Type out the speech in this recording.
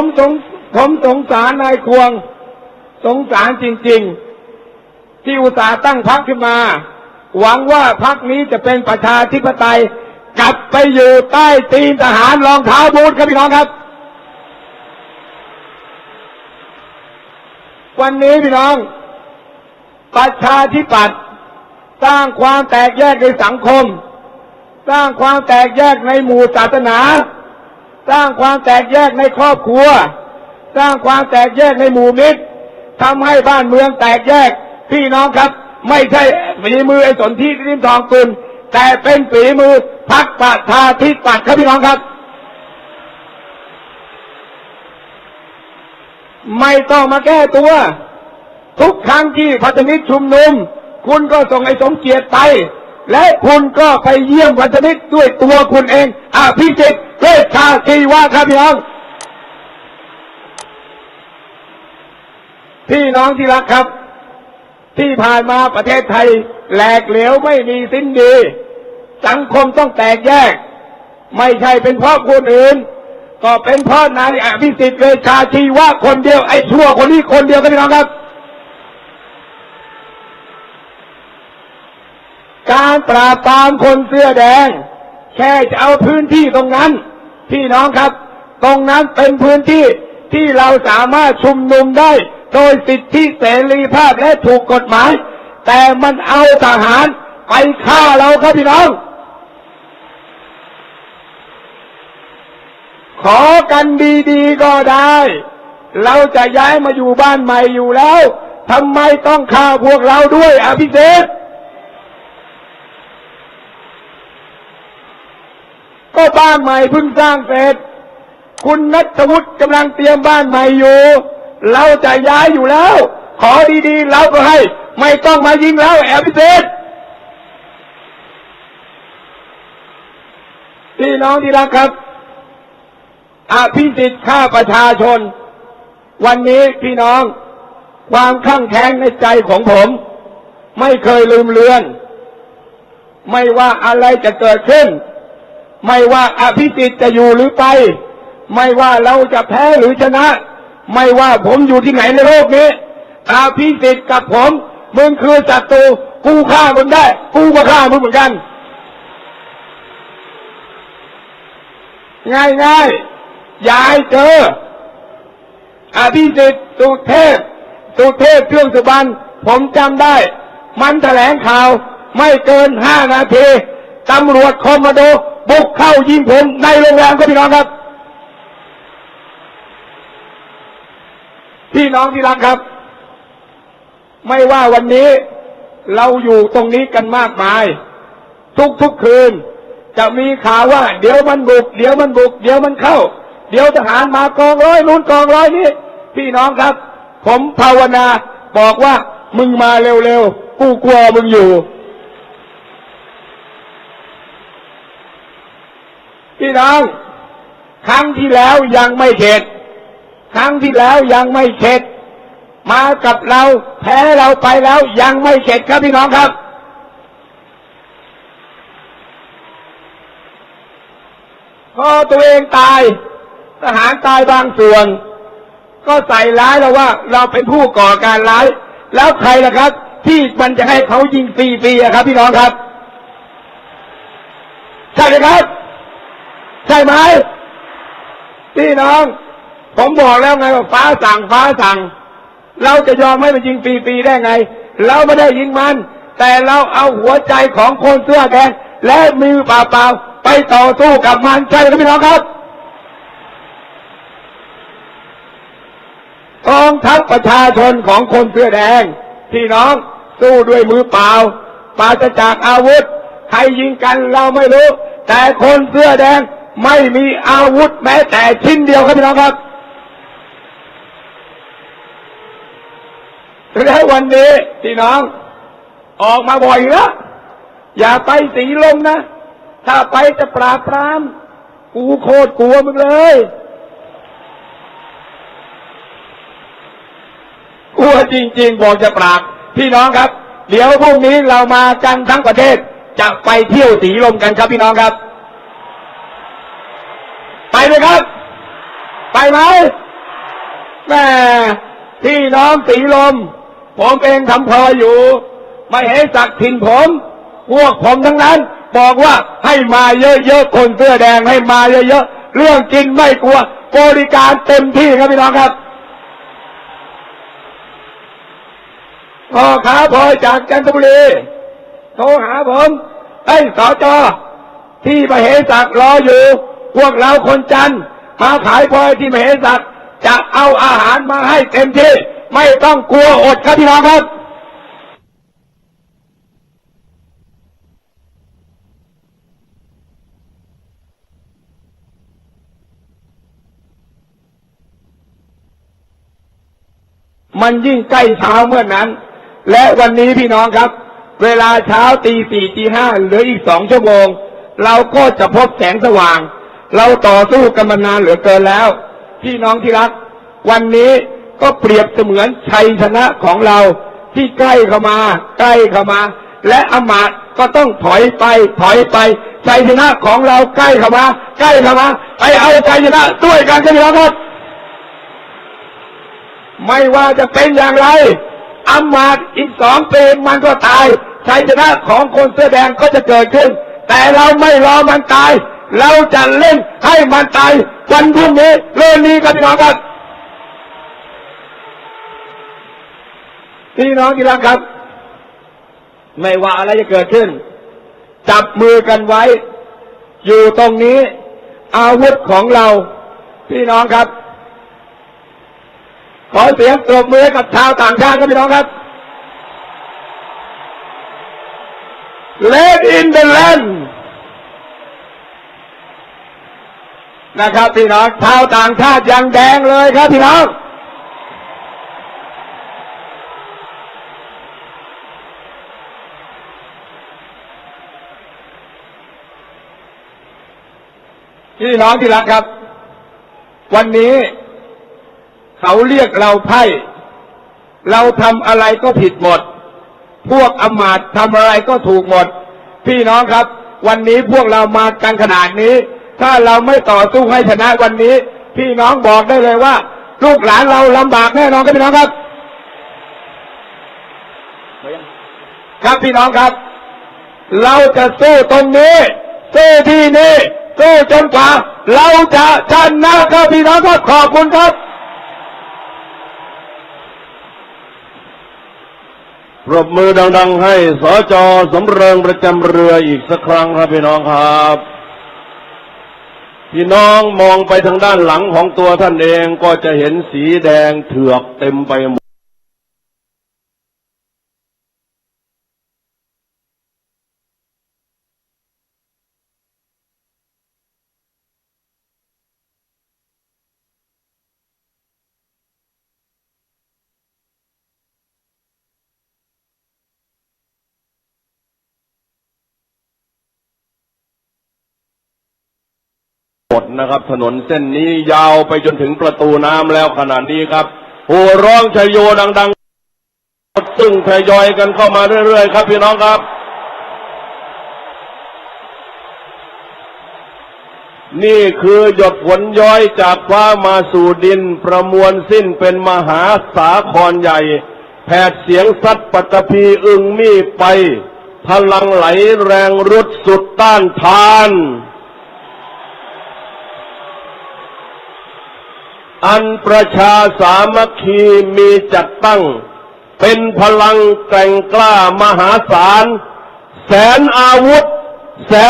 ผมสงผมสงสารนายควง สงสารจริง ๆ ที่อุตสาห์ตั้งพักขึ้นมา หวังว่าพักนี้จะเป็นประชาธิปไตย กลับไปอยู่ใต้ตีนทหารรองเท้าบูทครับพี่น้องครับ วันนี้พี่น้อง ประชาธิปัตย์สร้างความแตกแยกในสังคม สร้างความแตกแยกในหมู่ศาสนา สร้างความแตกแยกในครอบครัว สร้างความแตกแยกในหมู่มิตรทำให้บ้านเมืองแตกแยก พี่น้องครับ ไม่ใช่ฝีมือไอ้สนที่ริมทองกุลแต่เป็นฝีมือพักประชาธิปัตย์ครับพี่น้องครับ ไม่ต้องมาแก้ตัว ทุกครั้งที่พัฒนิตชุมนุม คุณก็ส่งไอ้สมเกียรติไป และคุณก็ไปเยี่ยมพัฒนิตด้วยตัวคุณเองอภิสิทธิ์ เวชชาชีวะครับพี่น้อง พี่น้องที่รักครับ ที่ผ่านมาประเทศไทยแหลกเหลวไม่มีสิ้นดี สังคมต้องแตกแยก ไม่ใช่เป็นเพราะคนอื่น ก็เป็นเพราะนายอภิสิทธิ์เวชาชีวะคนเดียวไอ้ชั่วคนนี้คนเดียวครับพี่น้องครับการปราบปรามคนเสื้อแดง แค่จะเอาพื้นที่ตรงนั้น พี่น้องครับ ตรงนั้นเป็นพื้นที่ที่เราสามารถชุมนุมได้ โดยสิทธิเสรีภาพและถูกกฎหมาย แต่มันเอาทหารไปฆ่าเราครับพี่น้อง ขอกันดีๆก็ได้ เราจะย้ายมาอยู่บ้านใหม่อยู่แล้วทำไมต้องฆ่าพวกเราด้วยอภิเษก บ้านใหม่เพิ่งสร้างเสร็จ คุณนัทวุฒิกำลังเตรียมบ้านใหม่อยู่ เราจะย้ายอยู่แล้ว ขอดีๆ เราก็ให้ ไม่ต้องมายิงแล้วแอบพิเศษพี่น้องที่รักครับ อภิสิทธิ์ฆ่าประชาชน วันนี้พี่น้องความข้างแค้งในใจของผม ไม่เคยลืมเลือน ไม่ว่าอะไรจะเกิดขึ้น ไม่ว่าอภิสิทธิ์จะอยู่หรือไป ไม่ว่าเราจะแพ้หรือชนะ ไม่ว่าผมอยู่ที่ไหนในโลกนี้อภิสิทธิ์กับผมมึงคือศัตรูกูฆ่ามึงได้ กูก็ฆ่ามึงเหมือนกัน ง่ายง่ายอย่าให้เจออภิสิทธิ์สุเทพสุเทพเครื่องสุบรรณผมจำได้ มันแถลงข่าวไม่เกินห้านาทีตำรวจคอมมาโด บุกเข้ายิงผมในโรงแรมครับพี่น้องครับ พี่น้องที่รักครับ ไม่ว่าวันนี้เราอยู่ตรงนี้กันมากมาย ทุกๆคืน จะมีข่าวว่า เดี๋ยวมันบุก เดี๋ยวมันบุก เดี๋ยวมันเข้า เดี๋ยวทหารมากองร้อยนู้นกองร้อยนี้พี่น้องครับ ผมภาวนาบอกว่ามึงมาเร็วๆ กูกลัวมึงอยู่ พี่น้องครั้งที่แล้วยังไม่เข็ดครั้งที่แล้วยังไม่เข็ดมากับเราแพ้เราไปแล้วยังไม่เข็ดครับพี่น้องครับ พอตัวเองตาย ทหารตายบางส่วน ก็ใส่ร้ายเราว่า เราเป็นผู้ก่อการร้าย แล้วใครล่ะครับ ที่มันจะให้เขายิงฟรีๆครับพี่น้องครับ ใช่ไหมครับ ใช่ไหมพี่น้อง ผมบอกแล้วไงว่าฟ้าสั่งฟ้าสั่ง เราจะยอมให้มันยิงฟรีๆได้ไง เราไม่ได้ยิงมัน แต่เราเอาหัวใจของคนเสื้อแดงและมือเปล่าๆไปต่อสู้กับมันใช่ไหมพี่น้องครับกองทัพประชาชนของคนเสื้อแดง พี่น้องสู้ด้วยมือเปล่าปราศจากอาวุธ ใครยิงกันเราไม่รู้ แต่คนเสื้อแดง ไม่มีอาวุธแม้แต่ชิ้นเดียวครับพี่น้องครับ แล้ววันนี้พี่น้อง ออกมาบ่อยแล้วอย่าไปสีลมนะ ถ้าไปจะปราบปราม กูโคตรกลัวมึงเลย กลัวจริง ๆ บอกจะปราบ พี่น้องครับ เดี๋ยวพรุ่งนี้เรามากันทั้งประเทศจะไปเที่ยวสีลมกันครับพี่น้องครับ ไปไหมครับ ไปไหมแม่พี่น้องสีลม ผมเองทำพออยู่ ไม่เห็นสักถิ่นผม พวกผมทั้งนั้น บอกว่าให้มาเยอะๆคนเสื้อแดงให้มาเยอะๆเรื่องกินไม่กลัวบริการเต็มที่ครับพี่น้องครับพ่อขาพลอยจากจันทบุรีโทรหาผมไอ้ยสจที่มเหสักรออยู่ พวกเราคนจันทร์มาขายพลอยที่มเหสักจะเอาอาหารมาให้เต็มที่ ไม่ต้องกลัวอดครับพี่น้องครับมันยิ่งใกล้เช้าเมื่อนั้น และวันนี้พี่น้องครับ เวลาเช้าตีสี่ตีห้าเหลืออีกสองชั่วโมง เราก็จะพบแสงสว่าง เราต่อสู้กันมานานเหลือเกินแล้ว พี่น้องที่รัก วันนี้ก็เปรียบเสมือนชัยชนะของเราที่ใกล้เข้ามา ใกล้เข้ามา และอำมาตก็ต้องถอยไป ถอยไปชัยชนะของเราใกล้เข้ามา ใกล้เข้ามาไปเอาชัยชนะด้วยกันครับพี่น้องครับไม่ว่าจะเป็นอย่างไรอำมาตอีกสองปีมันก็ตายชัยชนะของคนเสื้อแดงก็จะเกิดขึ้น แต่เราไม่รอมันตาย เราจะเล่นให้มันตายวันพรุ่งนี้เรื่องนี้กันพี่น้องครับพี่น้องที่รักครับ ไม่ว่าอะไรจะเกิดขึ้น จับมือกันไว้ อยู่ตรงนี้ อาวุธของเรา พี่น้องครับ ขอเสียงปรบมือกับชาวต่างชาติครับพี่น้องครับ Let in the land นะครับพี่น้องชาวต่างชาติยังแดงเลยครับพี่น้องพี่น้องที่รักครับ วันนี้ เขาเรียกเราไพ่เราทำอะไรก็ผิดหมด พวกอมาตย์ทำอะไรก็ถูกหมด พี่น้องครับ วันนี้พวกเรามากันขนาดนี้ ถ้าเราไม่ต่อสู้ให้ชนะวันนี้ พี่น้องบอกได้เลยว่า ลูกหลานเราลำบากแน่นอนครับพี่น้องครับ ครับพี่น้องครับ เราจะสู้ตรงนี้ สู้ที่นี่ สู้จนกว่า เราจะชนะครับพี่น้องครับขอบคุณครับปรบมือดัง ๆ ให้สจสำเริงประจำเรืออีกสักครั้งครับพี่น้องครับ พี่น้องมองไปทางด้านหลังของตัวท่านเองก็จะเห็นสีแดงเถือกเต็มไปหมด หมดนะครับถนนเส้นนี้ยาวไปจนถึงประตูน้ำแล้วขนาดนี้ครับโห่ร้องชยโยดังๆซึ่งทยอยกันเข้ามาเรื่อยๆครับพี่น้องครับ นี่คือหยดฝนย้อยจากฟ้ามาสู่ดินประมวลสิ้นเป็นมหาสาครใหญ่ แผดเสียงซัดปัตภีอึงมีไป พลังไหลแรงรุดสุดต้านทาน อันประชาสามัคคีมีจัดตั้ง เป็นพลังแกร่งกล้ามหาศาล แสนอาวุธ แสน